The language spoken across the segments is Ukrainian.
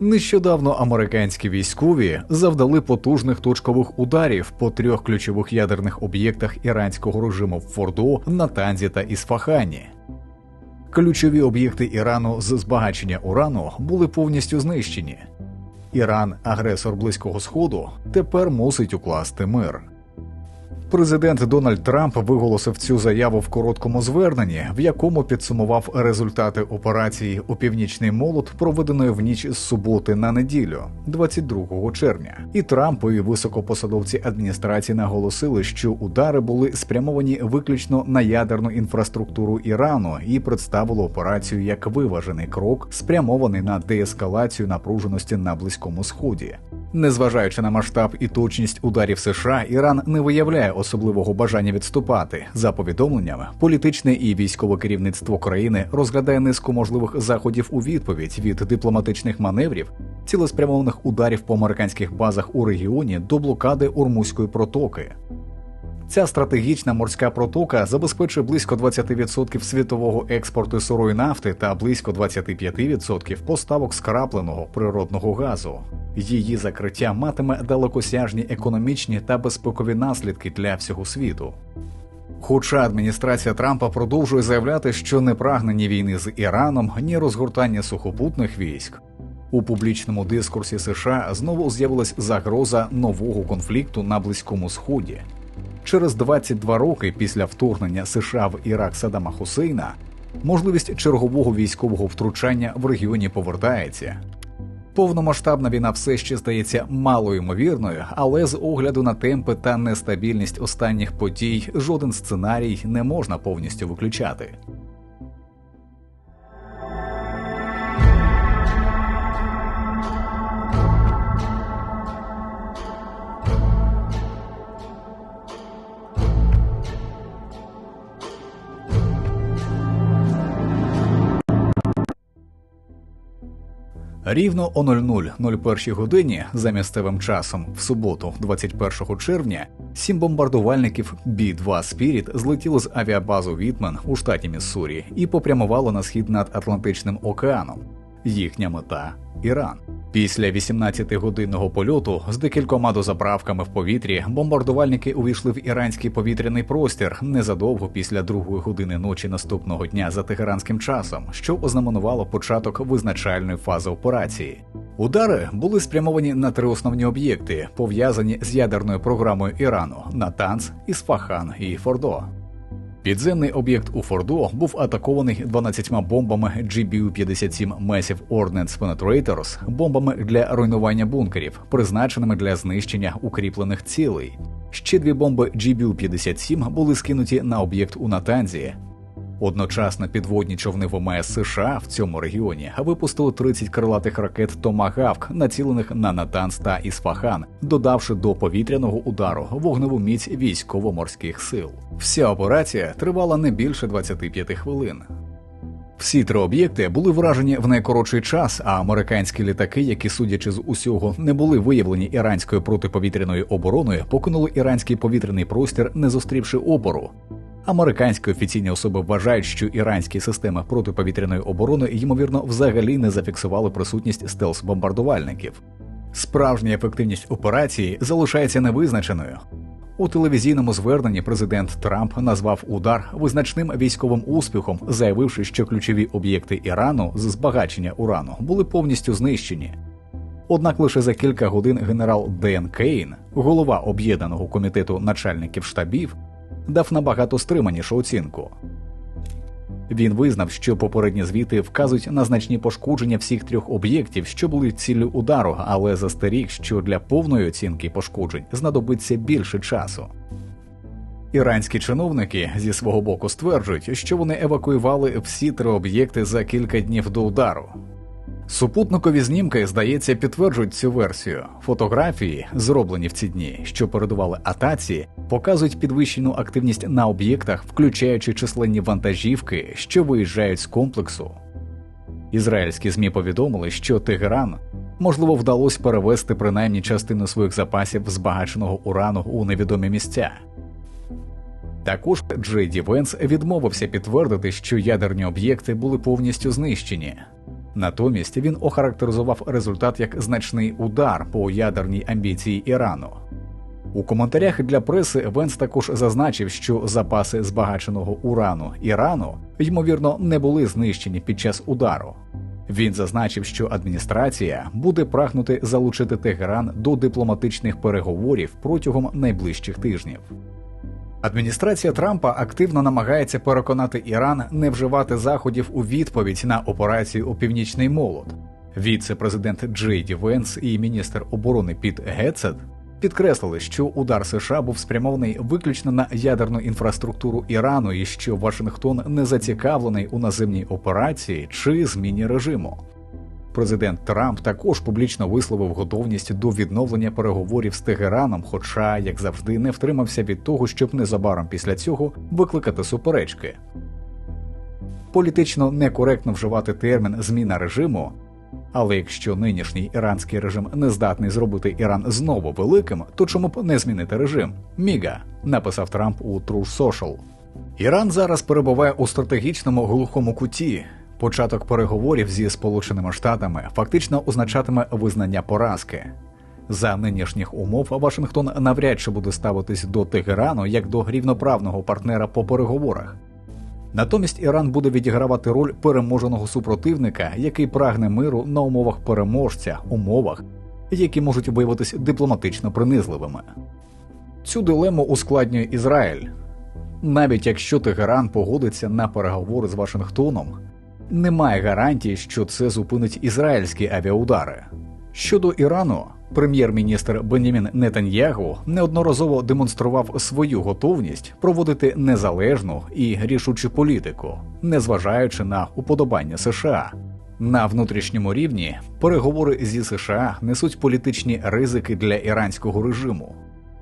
Нещодавно американські військові завдали потужних точкових ударів по трьох ключових ядерних об'єктах іранського режиму в Фордо, Натанзі та Ісфахані. Ключові об'єкти Ірану з збагачення урану були повністю знищені. Іран, агресор Близького Сходу, тепер мусить укласти мир. Президент Дональд Трамп виголосив цю заяву в короткому зверненні, в якому підсумував результати операції у північний молот, проведеної в ніч з суботи на неділю, 22 червня. І Трамп і високопосадовці адміністрації наголосили, що удари були спрямовані виключно на ядерну інфраструктуру Ірану і представили операцію як виважений крок, спрямований на деескалацію напруженості на близькому сході. Незважаючи на масштаб і точність ударів США, Іран не виявляє особливого бажання відступати. За повідомленнями, політичне і військове керівництво країни розглядає низку можливих заходів у відповідь від дипломатичних маневрів, цілеспрямованих ударів по американських базах у регіоні до блокади Урмузької протоки. Ця стратегічна морська протока забезпечує близько 20% світового експорту сирої нафти та близько 25% поставок скрапленого природного газу. Її закриття матиме далекосяжні економічні та безпекові наслідки для всього світу. Хоча адміністрація Трампа продовжує заявляти, що не прагне ні війни з Іраном, ні розгортання сухопутних військ. У публічному дискурсі США знову з'явилась загроза нового конфлікту на Близькому Сході. Через 22 роки після вторгнення США в Ірак Саддама Хусейна можливість чергового військового втручання в регіоні повертається. Повномасштабна війна все ще здається малоймовірною, але з огляду на темпи та нестабільність останніх подій жоден сценарій не можна повністю виключати. Рівно о 00.01 годині за місцевим часом в суботу, 21 червня, сім бомбардувальників Бі-2 Спіріт злетіли з авіабазу Вітмен у штаті Міссурі і попрямували на схід над Атлантичним океаном. Їхня мета Іран. Після 18-годинного польоту з декількома дозаправками в повітрі бомбардувальники увійшли в іранський повітряний простір незадовго після другої години ночі наступного дня за тегеранським часом, що ознаменувало початок визначальної фази операції. Удари були спрямовані на три основні об'єкти, пов'язані з ядерною програмою Ірану Натанс, Ісфахан і Фордо. Підземний об'єкт у Фордо був атакований 12 бомбами GBU-57 Massive Ordnance Penetrators, бомбами для руйнування бункерів, призначеними для знищення укріплених цілей. Ще дві бомби GBU-57 були скинуті на об'єкт у Натанзі, Одночасно підводні човни ВМС США в цьому регіоні випустили 30 крилатих ракет Томагавк, націлених на Натанс та Ісфахан, додавши до повітряного удару вогневу міць військово-морських сил. Вся операція тривала не більше 25 хвилин. Всі три об'єкти були вражені в найкоротший час, а американські літаки, які, судячи з усього, не були виявлені іранською протиповітряною обороною, покинули іранський повітряний простір, не зустрівши опору. Американські офіційні особи вважають, що іранські системи протиповітряної оборони ймовірно взагалі не зафіксували присутність стелс-бомбардувальників. Справжня ефективність операції залишається невизначеною. У телевізійному зверненні президент Трамп назвав удар визначним військовим успіхом, заявивши, що ключові об'єкти Ірану з збагачення урану були повністю знищені. Однак лише за кілька годин генерал Ден Кейн, голова об'єднаного комітету начальників штабів, дав набагато стриманішу оцінку. Він визнав, що попередні звіти вказують на значні пошкодження всіх трьох об'єктів, що були ціллю удару, але застеріг, що для повної оцінки пошкоджень знадобиться більше часу. Іранські чиновники зі свого боку стверджують, що вони евакуювали всі три об'єкти за кілька днів до удару. Супутникові знімки, здається, підтверджують цю версію. Фотографії, зроблені в ці дні, що передували атаці, показують підвищену активність на об'єктах, включаючи численні вантажівки, що виїжджають з комплексу. Ізраїльські змі повідомили, що Тегеран можливо вдалося перевести принаймні частину своїх запасів збагаченого урану у невідомі місця. Також Джей Ді Венс відмовився підтвердити, що ядерні об'єкти були повністю знищені. Натомість він охарактеризував результат як значний удар по ядерній амбіції Ірану. У коментарях для преси Венс також зазначив, що запаси збагаченого урану Ірану ймовірно не були знищені під час удару. Він зазначив, що адміністрація буде прагнути залучити Тегеран до дипломатичних переговорів протягом найближчих тижнів. Адміністрація Трампа активно намагається переконати Іран не вживати заходів у відповідь на операцію у північний молот. Віце-президент Джей Ді Венс і міністр оборони Піт Гетцет підкреслили, що удар США був спрямований виключно на ядерну інфраструктуру Ірану, і що Вашингтон не зацікавлений у наземній операції чи зміні режиму. Президент Трамп також публічно висловив готовність до відновлення переговорів з Тегераном, хоча, як завжди, не втримався від того, щоб незабаром після цього викликати суперечки. Політично некоректно вживати термін зміна режиму, але якщо нинішній іранський режим не здатний зробити Іран знову великим, то чому б не змінити режим? Міга написав Трамп у True Social. Іран зараз перебуває у стратегічному глухому куті. Початок переговорів зі Сполученими Штатами фактично означатиме визнання поразки. За нинішніх умов Вашингтон навряд чи буде ставитись до Тегерану як до рівноправного партнера по переговорах. Натомість Іран буде відігравати роль переможеного супротивника, який прагне миру на умовах переможця, умовах, які можуть виявитись дипломатично принизливими. Цю дилему ускладнює Ізраїль. Навіть якщо Тегеран погодиться на переговори з Вашингтоном, немає гарантії, що це зупинить ізраїльські авіаудари. Щодо Ірану, прем'єр-міністр Бенямін Нетаньягу неодноразово демонстрував свою готовність проводити незалежну і рішучу політику, незважаючи на уподобання США. На внутрішньому рівні переговори зі США несуть політичні ризики для іранського режиму.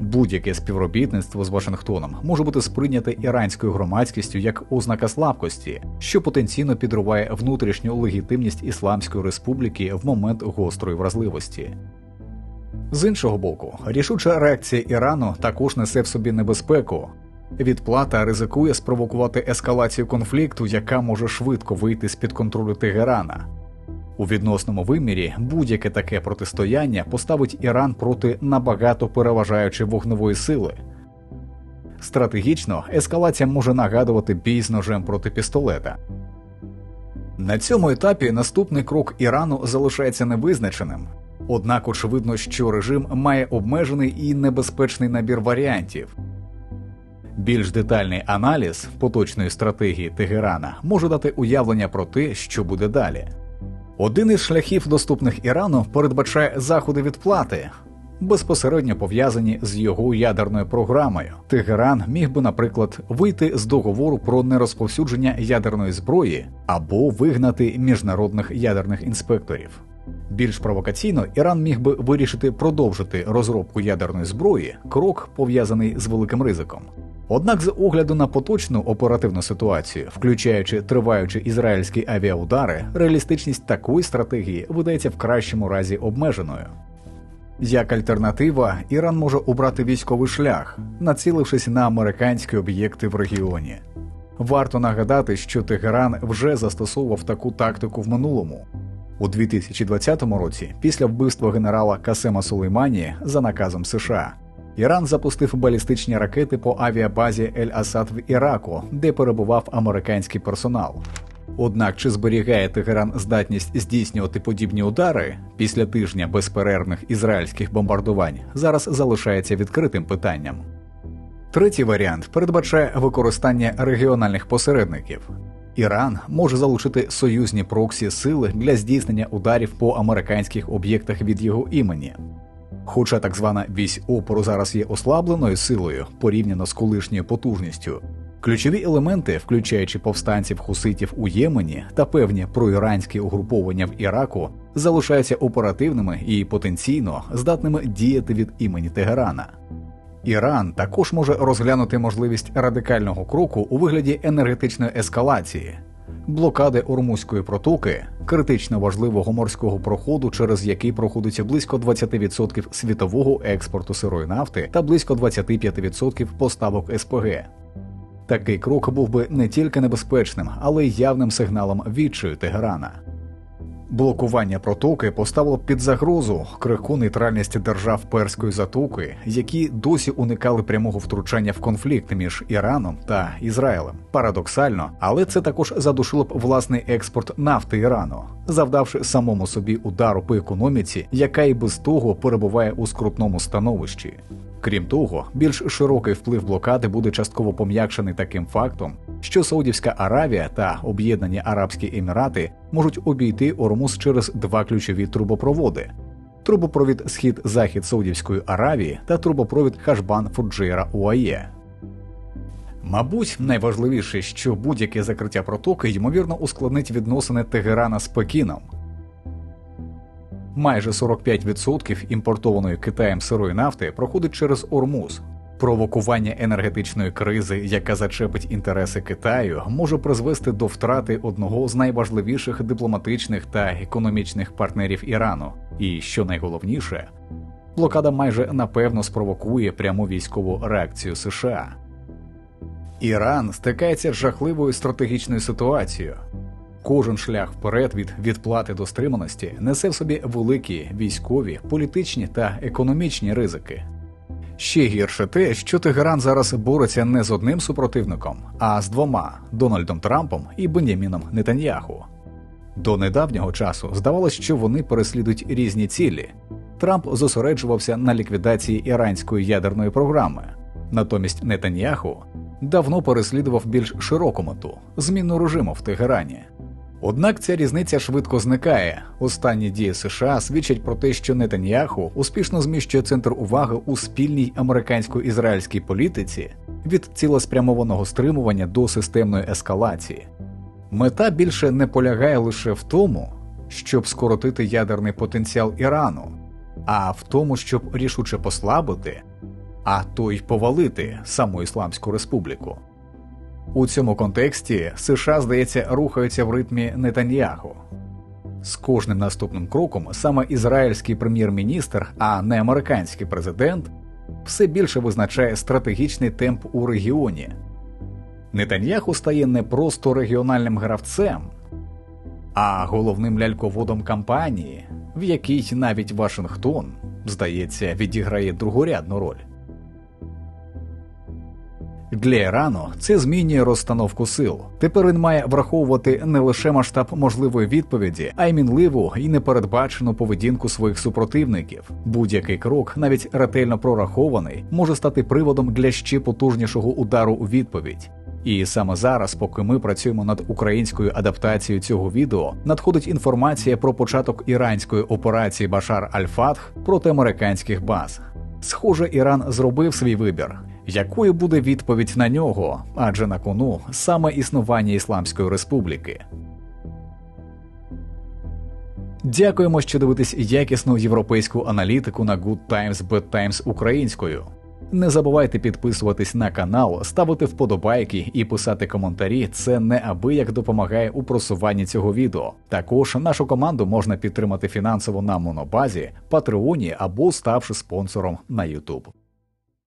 Будь-яке співробітництво з Вашингтоном може бути сприйняте іранською громадськістю як ознака слабкості, що потенційно підриває внутрішню легітимність Ісламської республіки в момент гострої вразливості. З іншого боку, рішуча реакція Ірану також несе в собі небезпеку. Відплата ризикує спровокувати ескалацію конфлікту, яка може швидко вийти з під контролю Тегерана. У відносному вимірі будь-яке таке протистояння поставить Іран проти набагато переважаючої вогневої сили. Стратегічно ескалація може нагадувати бій з ножем проти пістолета. На цьому етапі наступний крок Ірану залишається невизначеним, однак очевидно, що режим має обмежений і небезпечний набір варіантів. Більш детальний аналіз поточної стратегії Тегерана може дати уявлення про те, що буде далі. Один із шляхів, доступних Ірану, передбачає заходи відплати, безпосередньо пов'язані з його ядерною програмою. Тегеран міг би, наприклад, вийти з договору про нерозповсюдження ядерної зброї або вигнати міжнародних ядерних інспекторів. Більш провокаційно Іран міг би вирішити продовжити розробку ядерної зброї, крок пов'язаний з великим ризиком. Однак, з огляду на поточну оперативну ситуацію, включаючи триваючі ізраїльські авіаудари, реалістичність такої стратегії видається в кращому разі обмеженою. Як альтернатива, Іран може обрати військовий шлях, націлившись на американські об'єкти в регіоні. Варто нагадати, що Тегеран вже застосовував таку тактику в минулому. У 2020 році, після вбивства генерала Касема Сулеймані за наказом США, Іран запустив балістичні ракети по авіабазі Ель Асад в Іраку, де перебував американський персонал. Однак чи зберігає Тегеран здатність здійснювати подібні удари після тижня безперервних ізраїльських бомбардувань зараз залишається відкритим питанням. Третій варіант передбачає використання регіональних посередників. Іран може залучити союзні проксі сили для здійснення ударів по американських об'єктах від його імені. Хоча так звана вісь опору зараз є ослабленою силою порівняно з колишньою потужністю, ключові елементи, включаючи повстанців хуситів у Ємені та певні проіранські угруповання в Іраку, залишаються оперативними і потенційно здатними діяти від імені Тегерана. Іран також може розглянути можливість радикального кроку у вигляді енергетичної ескалації блокади Ормузької протоки, критично важливого морського проходу, через який проходиться близько 20% світового експорту сирої нафти та близько 25% поставок СПГ. Такий крок був би не тільки небезпечним, але й явним сигналом відчаю Тегерана. Блокування протоки поставило під загрозу крихку нейтральність держав перської затоки, які досі уникали прямого втручання в конфлікт між Іраном та Ізраїлем. Парадоксально, але це також задушило б власний експорт нафти Ірану, завдавши самому собі удару по економіці, яка і без того перебуває у скрутному становищі. Крім того, більш широкий вплив блокади буде частково пом'якшений таким фактом, що Саудівська Аравія та Об'єднані Арабські Емірати можуть обійти Ормуз через два ключові трубопроводи: трубопровід Схід-Захід Саудівської Аравії та трубопровід Хашбан Фуджейра Уає. Мабуть, найважливіше, що будь-яке закриття протоки ймовірно ускладнить відносини Тегерана з Пекіном. Майже 45% імпортованої Китаєм сирої нафти проходить через Ормуз. Провокування енергетичної кризи, яка зачепить інтереси Китаю, може призвести до втрати одного з найважливіших дипломатичних та економічних партнерів Ірану. І що найголовніше, блокада майже напевно спровокує пряму військову реакцію США. Іран стикається з жахливою стратегічною ситуацією. Кожен шлях вперед від відплати до стриманості несе в собі великі військові, політичні та економічні ризики. Ще гірше те, що Тегеран зараз бореться не з одним супротивником, а з двома Дональдом Трампом і Беняміном Нетаньяху. До недавнього часу здавалося, що вони переслідують різні цілі. Трамп зосереджувався на ліквідації іранської ядерної програми, натомість Нетаньяху давно переслідував більш широку мету зміну режиму в Тегерані. Однак ця різниця швидко зникає. Останні дії США свідчать про те, що Нетаньяху успішно зміщує центр уваги у спільній американсько-ізраїльській політиці від цілеспрямованого стримування до системної ескалації. Мета більше не полягає лише в тому, щоб скоротити ядерний потенціал Ірану, а в тому, щоб рішуче послабити, а то й повалити саму Ісламську республіку. У цьому контексті США, здається, рухаються в ритмі Нетаньяху. З кожним наступним кроком саме ізраїльський прем'єр-міністр, а не американський президент, все більше визначає стратегічний темп у регіоні. Нетаньяху стає не просто регіональним гравцем, а головним ляльководом кампанії, в якій навіть Вашингтон, здається, відіграє другорядну роль. Для Ірану це змінює розстановку сил. Тепер він має враховувати не лише масштаб можливої відповіді, а й мінливу і непередбачену поведінку своїх супротивників. Будь-який крок, навіть ретельно прорахований, може стати приводом для ще потужнішого удару у відповідь. І саме зараз, поки ми працюємо над українською адаптацією цього відео, надходить інформація про початок іранської операції Башар Аль-Фатх проти американських баз. Схоже, Іран зробив свій вибір. Якою буде відповідь на нього? Адже на кону саме існування Ісламської республіки. Дякуємо, що дивитесь якісну європейську аналітику на Good Times Bad Times українською. Не забувайте підписуватись на канал, ставити вподобайки і писати коментарі. Це неабияк допомагає у просуванні цього відео. Також нашу команду можна підтримати фінансово на монобазі, патреоні або ставши спонсором на YouTube.